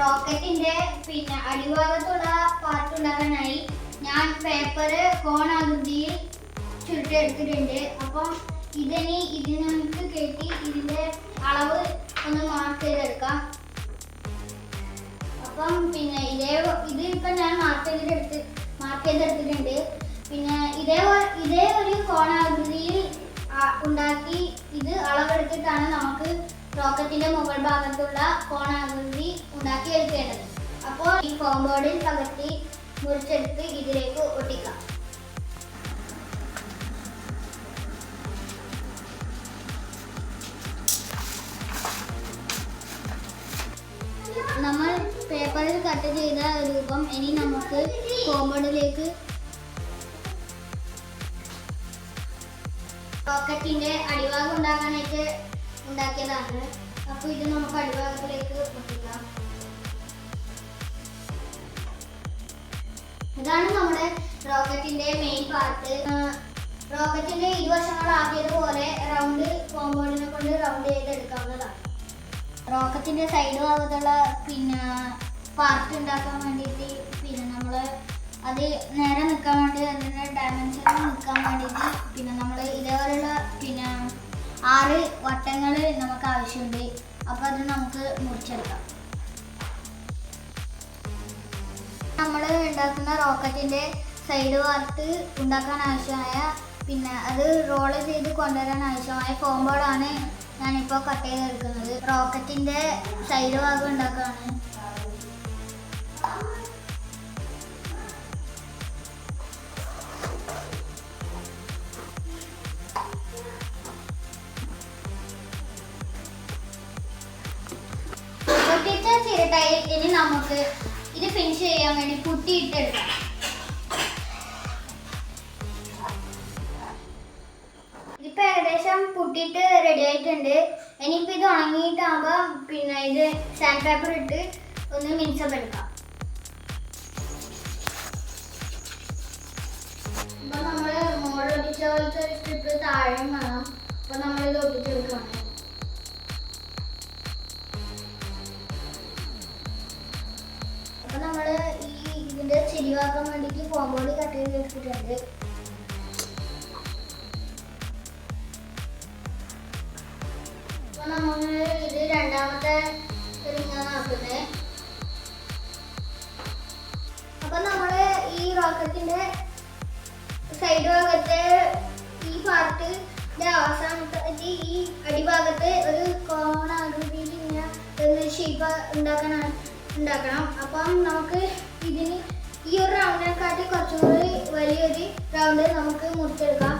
റോക്കറ്റിന്റെ പിന്നെ അടിഭാഗത്തുള്ള പാർട്ട് ഉണ്ടാക്കാനായി ഞാൻ പേപ്പർ കോൺ ആകൃതിയിൽ ചുരുട്ടിയെടുത്തിട്ടുണ്ട്. അപ്പം ഇതിനി ഇതിന് നമുക്ക് കയറ്റി ഇതിന്റെ അളവ് ഒന്ന് മാർക്ക് ചെയ്തെടുക്കാം. അപ്പം പിന്നെ ഇതേ ഇത് ഇപ്പം ഞാൻ മാർക്ക് ചെയ്തെടുത്ത് മാർക്ക് ചെയ്തെടുത്തിട്ടുണ്ട്. പിന്നെ ഇതേ ഇതേ ഒരു കോണാകൃതിയിൽ ഉണ്ടാക്കി ഇത് അളവെടുത്തിട്ടാണ് നമുക്ക് റോക്കറ്റിന്റെ മുകൾ ഭാഗത്തുള്ള കോണാകൃതി ഉണ്ടാക്കി എടുക്കേണ്ടത്. അപ്പോൾ ഈ ഫോം ബോർഡിൽ പകർത്തി മുറിച്ചെടുത്ത് ഇതിലേക്ക് ഒട്ടിക്കാം. നമ്മൾ പേപ്പറിൽ കട്ട് ചെയ്ത രൂപം ഇനി നമുക്ക് കോമ്പൗണ്ടിലേക്ക് റോക്കറ്റിന്റെ അടിഭാഗം ഉണ്ടാക്കാനായിട്ട് ഉണ്ടാക്കിയതാണ്. അപ്പൊ ഇത് നമുക്ക് അടിഭാഗത്തിലേക്ക് ഒട്ടിക്കാം ഇതാണ് നമ്മുടെ റോക്കറ്റിന്റെ മെയിൻ പാർട്ട് റോക്കറ്റിന്റെ ഇരുവശങ്ങളാക്കിയതുപോലെ റൗണ്ട് കോമ്പൗണ്ടിനെ കൊണ്ട് റൗണ്ട് ചെയ്തെടുക്കാവുന്നതാണ്. റോക്കറ്റിന്റെ സൈഡ് ഭാഗത്തുള്ള പിന്നെ പാർട്ട് ഉണ്ടാക്കാൻ വേണ്ടിയിട്ട് പിന്നെ നമ്മൾ അത് നേരെ നിൽക്കാൻ വേണ്ടി അതിന്റെ നിൽക്കാൻ വേണ്ടിയിട്ട് പിന്നെ നമ്മൾ ആറ് വട്ടങ്ങൾ നമുക്ക് ആവശ്യമുണ്ട്. അപ്പോൾ അത് നമുക്ക് മുറിച്ചെടുക്കാം. നമ്മൾ ഉണ്ടാക്കുന്ന റോക്കറ്റിന്റെ സൈഡ് വാർത്ത് ഉണ്ടാക്കാൻ ആവശ്യമായ പിന്നെ അത് റോൾ ചെയ്ത് കൊണ്ടുവരാൻ ആവശ്യമായ ഫോംബോർഡാണ് ഞാനിപ്പോൾ കട്ട് ചെയ്തെടുക്കുന്നത്. റോക്കറ്റിന്റെ സൈഡ് ഭാഗം ഉണ്ടാക്കുകയാണ്. ചിരട്ടയിൽ ഇനി നമുക്ക് ഇത് ഫിനിഷ് ചെയ്യാൻ വേണ്ടി കുട്ടിയിട്ടെടുക്കാം. ഇപ്പൊ ഏകദേശം പുട്ടിയിട്ട് റെഡി ആയിട്ടുണ്ട്. ഇനിയിപ്പോ ഇത് ഉണങ്ങിയിട്ടാകുമ്പോ പിന്നെ ഇത് സാൻഡ് പേപ്പർ ഇട്ട് ഒന്ന് മിനുസം എടുക്കാം. ഇപ്പൊ നമ്മൾ മോഡ് ഒട്ടിച്ച പോലത്തെ സ്ട്രിപ്പ് താഴെ കാണാം അപ്പൊ നമ്മളിത് ഒട്ടിച്ചെടുക്കുകയാണ് ഇതിന്റെ വേണ്ടിയിട്ട് കോമ്പൗണ്ട് കട്ട് ചെയ്ത് എടുത്തിട്ടുണ്ട് നമ്മൾ ഇത് രണ്ടാമത്തെ ആക്കുന്നത്. അപ്പൊ നമ്മൾ ഈ റോക്കറ്റിന്റെ സൈഡ് ഭാഗത്തെ ഈ പാർട്ടിന്റെ അവസാനത്തെ ഈ അടിഭാഗത്ത് ഒരു കോണാകൃതിയിൽ ഇങ്ങനെ ഒരു ഷേപ്പ് ഉണ്ടാക്കാനാണ് ഉണ്ടാക്കണം. അപ്പം നമുക്ക് ഇതിന് ഈ ഒരു റൗണ്ടിനെക്കാട്ടി കുറച്ചും കൂടി വലിയൊരു റൗണ്ട് നമുക്ക് മുറിച്ചെടുക്കാം.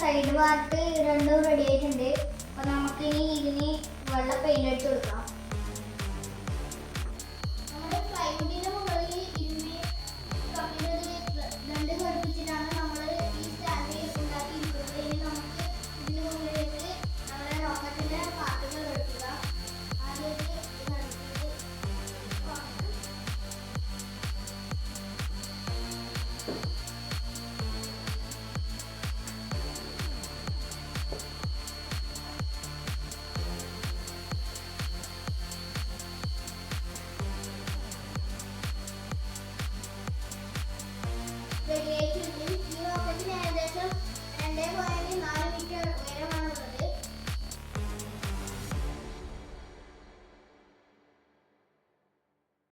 സൈഡ് പാർട്ട് രണ്ടും റെഡി ആയിട്ടുണ്ട്. അപ്പൊ നമുക്കിനി ഇതിന് വെള്ള പെയിന്റ് അടിച്ചു കൊടുക്കാം. റെഡിയായിട്ടുണ്ട് ഈ റോക്കറ്റിന് ഏകദേശം